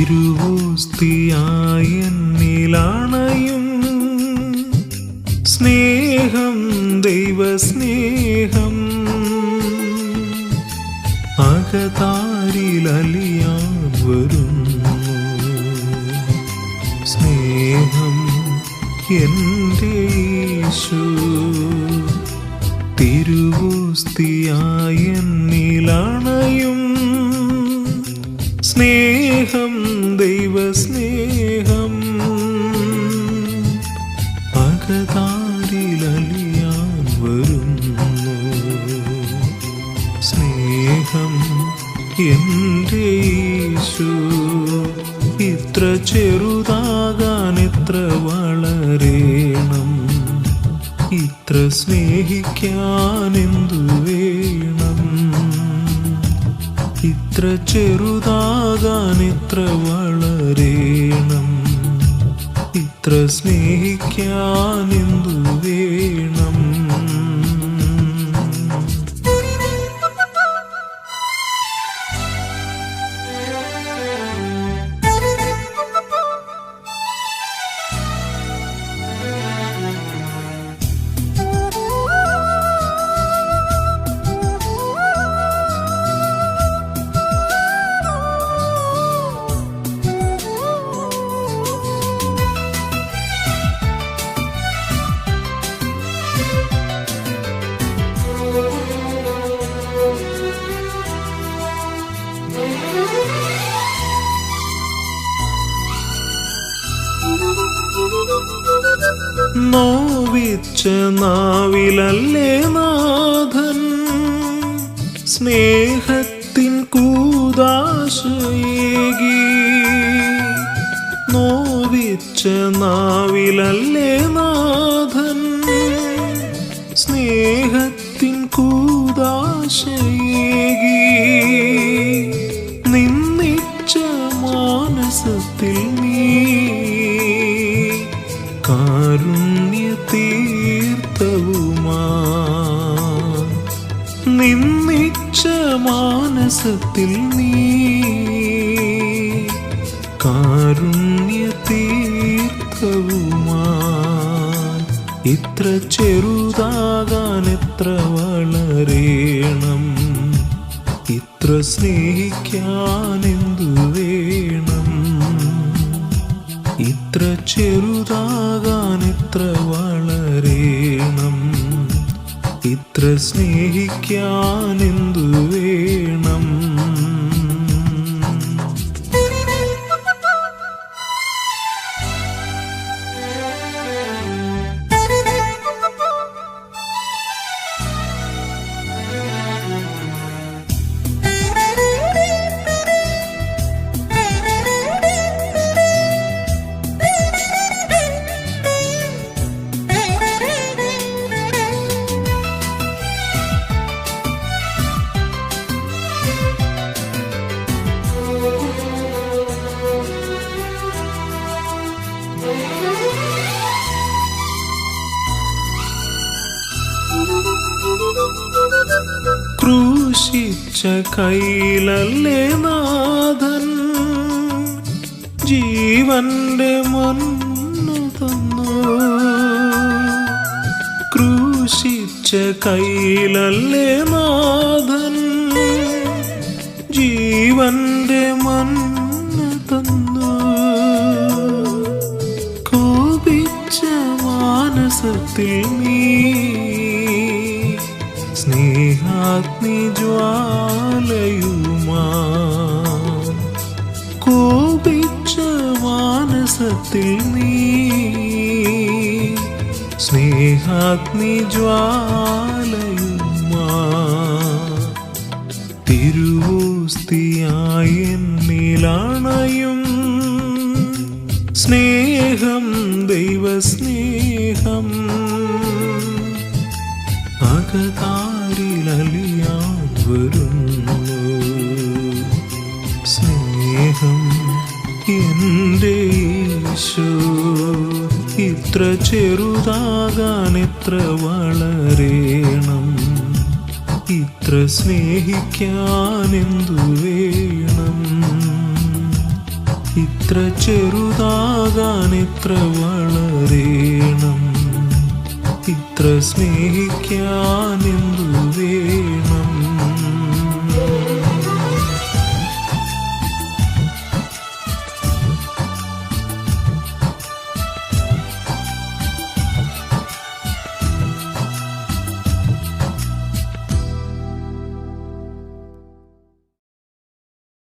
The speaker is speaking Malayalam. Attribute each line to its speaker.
Speaker 1: തിരുവോസ്തിയായെന്നിലാണയും സ്നേഹം ദൈവസ്നേഹം. അകതാരിലലിയാൻ വരും സ്നേഹം എന്റെ യേശു തിരുവോസ്തിയായെന്നിലാണയും സ്നേഹം സ്നേഹം എന്റെ യേശു ഇത്ര ചെറുതാകാൻ ഇത്ര വളരേണം. ഇത്ര സ്നേഹിക്കാൻ എന്തു വേണം. ഇത്ര ചെറുതാകാൻ ഇത്ര വളരേണം. ഇത്ര സ്നേഹിക്കാൻ എന്തു വേണം. നോവിച്ച നാവിലല്ലേ നാഥൻ? സ്നേഹത്തിൻ കൂതാശയേകി. നോവിച്ച നാവിലല്ലേ നാഥൻ? സ്നേഹത്തിൻ കൂതാശയേകി. നിന്നിച്ച മാനസത്തിൽ നീ. കാരുണ്യ തീർത്ഥവുമാ ഇത്ര ചെറുതാകാൻ എത്ര വളരേണം? ഇത്ര സ്നേഹിക്കാൻ എന്തു വേണം? ഇത്ര ചെറുതാകാൻ എത്ര വളരേണം? ഇത്ര സ്നേഹിക്കാൻ എന്തു വേണം? ക്രൂശിച്ച കൈലല്ലേ നാഥൻ? ജീവന്റെ മണ്ണു തന്നു. ക്രൂശിച്ച കൈലല്ലേ നാഥൻ? ജീവന്റെ മണ്ണ് തന്നു. കോപിച്ച മാനസത്തിൽ നീ സ്നേഹാഗ്നി ജ്വാലയുമാ കോപിച്ച മാനസത്തിൽ നീ സ്നേഹാഗ്നി ജ്വാലയുമാ തിരുവോസ്തിയായി എന്നിലാണയും സ്നേഹം. ദൈവസ്നേഹം വരുന്നു ഇത്ര ചെറുതാകാൻ എത്ര വളരേണം? ഇത്ര സ്നേഹിക്കാൻ എന്തു വേണം? ഇത്ര ചെറുതാകാൻ വളരേണം? ഇത്ര സ്നേഹിക്കാനെന്തുവേ